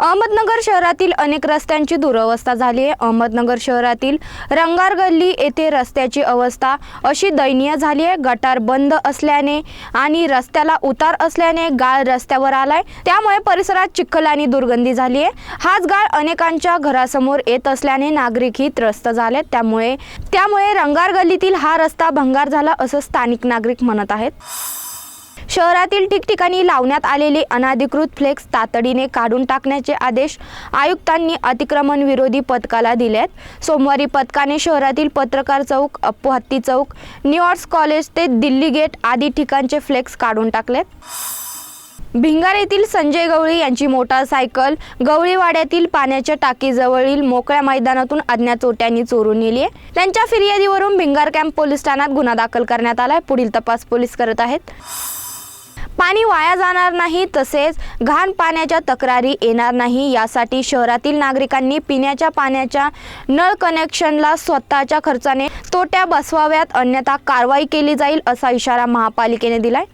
अहमदनगर शहरातील अनेक रस्त्यांची दुरवस्था झाली आहे. अहमदनगर शहरातील रंगार गल्ली येथे रस्त्याची अवस्था अशी दयनीय झाली आहे. गटार बंद असल्याने आणि रस्त्याला उतार असल्याने गाळ रस्त्यावर आलाय. त्यामुळे परिसरात चिखल आणि दुर्गंधी झाली आहे. हाच गाळ अनेकांच्या घरासमोर येत असल्याने नागरिकही त्रस्त झालेत. त्यामुळे त्यामुळे रंगार गल्लीतील हा रस्ता भंगार झाला असं स्थानिक नागरिक म्हणत आहेत. शहरातील ठिकठिकाणी लावण्यात आलेले अनाधिकृत फ्लेक्स तातडीने काढून टाकण्याचे आदेश आयुक्तांनी अतिक्रमण विरोधी पथकाला दिले आहेत सोमवारी पथकाने शहरातील पत्रकार चौक अप्पू हत्ती चौक न्यू कॉलेज ते दिल्ली गेट आदी ठिकाणचे फ्लेक्स काढून टाकलेत. भिंगार येथील संजय गवळी यांची मोटारसायकल गवळीवाड्यातील पाण्याच्या टाकीजवळील मोकळ्या मैदानातून अज्ञात चोट्यांनी चोरून नेली आहे. त्यांच्या फिर्यादीवरून भिंगार कॅम्प पोलीस ठाण्यात गुन्हा दाखल करण्यात आलाय. पुढील तपास पोलीस करत आहेत. पाणी वाया जाणार नाही तसेच घाण पाण्याच्या तक्रारी येणार नाही. यासाठी शहरातील नागरिकांनी पिण्याच्या पाण्याच्या नळ कनेक्शनला स्वतःच्या खर्चाने तोट्या बसवाव्यात अन्यथा कारवाई केली जाईल असा इशारा महापालिकेने दिलाय.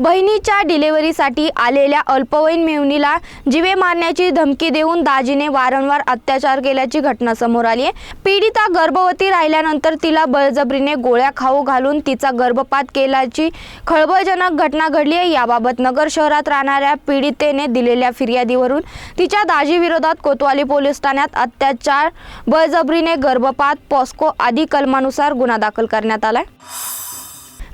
बहिणीच्या डिलेव्हरीसाठी आलेल्या अल्पवयीन मेहुनीला जिवे मारण्याची धमकी देऊन दाजीने वारंवार अत्याचार केल्याची घटना समोर आली आहे. पीडिता गर्भवती राहिल्यानंतर तिला बळजबरीने गोळ्या खाऊ घालून तिचा गर्भपात केल्याची खळबळजनक घटना घडली आहे. याबाबत नगर शहरात राहणाऱ्या पीडितेने दिलेल्या फिर्यादीवरून तिच्या दाजीविरोधात कोतवाली पोलीस ठाण्यात अत्याचार बळजबरीने गर्भपात पॉस्को आदी कलमानुसार गुन्हा दाखल करण्यात आलाय.